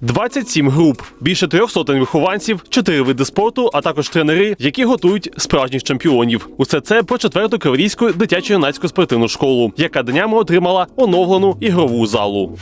27 груп, більше трьох сотень вихованців, чотири види спорту, а також тренери, які готують справжніх чемпіонів. Усе це про четверту криворізьку дитячо-юнацьку спортивну школу, яка днями отримала оновлену ігрову залу.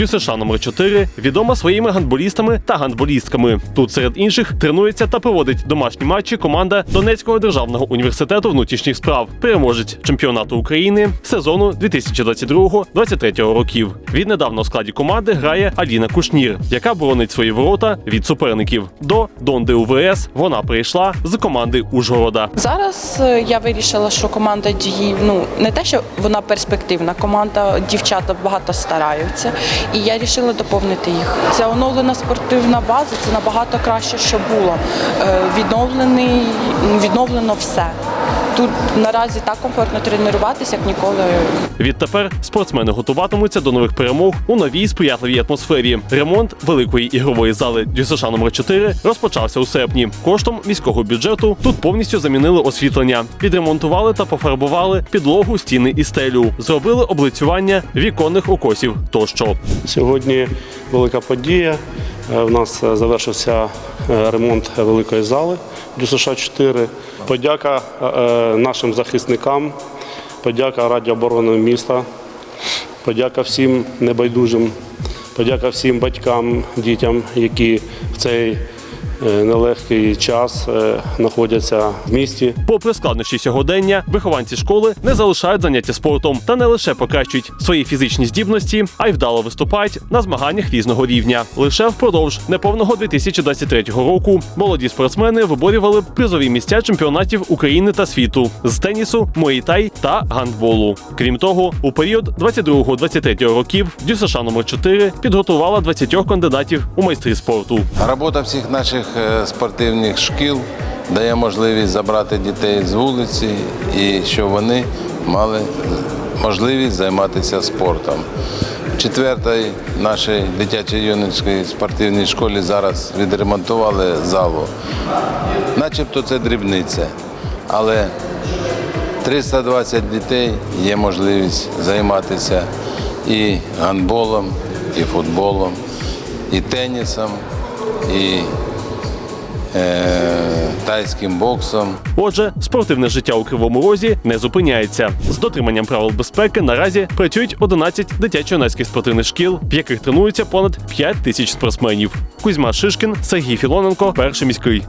ДЮСШ номер 4 відома своїми гандболістами та гандболістками. Тут серед інших тренується та проводить домашні матчі команда Донецького державного університету внутрішніх справ, переможець чемпіонату України сезону 2022-2023 років. Віднедавна у складі команди грає Аліна Кушнір, яка боронить свої ворота від суперників. До Донди УВС вона прийшла з команди Ужгорода. Зараз е, я вирішила, що команда дії ну не те, що вона перспективна команда, дівчата багато стараються, і я вирішила доповнити їх. Ця оновлена спортивна база це набагато краще, що було. Е, Відновлений, відновлено все. Тут наразі так комфортно тренуватися, як ніколи. Відтепер спортсмени готуватимуться до нових перемог у новій сприятливій атмосфері. Ремонт великої ігрової зали ДЮСШ номер 4 розпочався у серпні. Коштом міського бюджету тут повністю замінили освітлення, відремонтували та пофарбували підлогу, стіни і стелю, зробили облицювання віконних укосів тощо. Сьогодні велика подія. Е, В нас е, завершився е, ремонт великої зали. ДЮСШ 4. Подяка нашим захисникам, подяка Раді оборони міста, подяка всім небайдужим, подяка всім батькам, дітям, які в цей нелегкий час е, знаходяться в місті. Попри складнощі сьогодення, вихованці школи не залишають заняття спортом та не лише покращують свої фізичні здібності, а й вдало виступають на змаганнях різного рівня. Лише впродовж неповного 2023 року молоді спортсмени виборювали призові місця чемпіонатів України та світу з тенісу, муейтай та гандболу. Крім того, у період 22-23 років ДЮСШ номер 4 підготувала 20 кандидатів у майстри спорту. Робота всіх наших е, спортивних шкіл дає можливість забрати дітей з вулиці і щоб вони мали можливість займатися спортом. В четвертій нашій дитячій юнацькій спортивній школі зараз відремонтували залу. Начебто це дрібниця, але 320 дітей є можливість займатися і гандболом, і футболом, і тенісом, і е, тайським боксом. Отже, спортивне життя у Кривому Розі не зупиняється. З дотриманням правил безпеки наразі працюють 11 дитячо-юнацьких спортивних шкіл, в яких тренуються понад 5 тисяч спортсменів. Кузьма Шишкін, Сергій Філоненко, перший міський.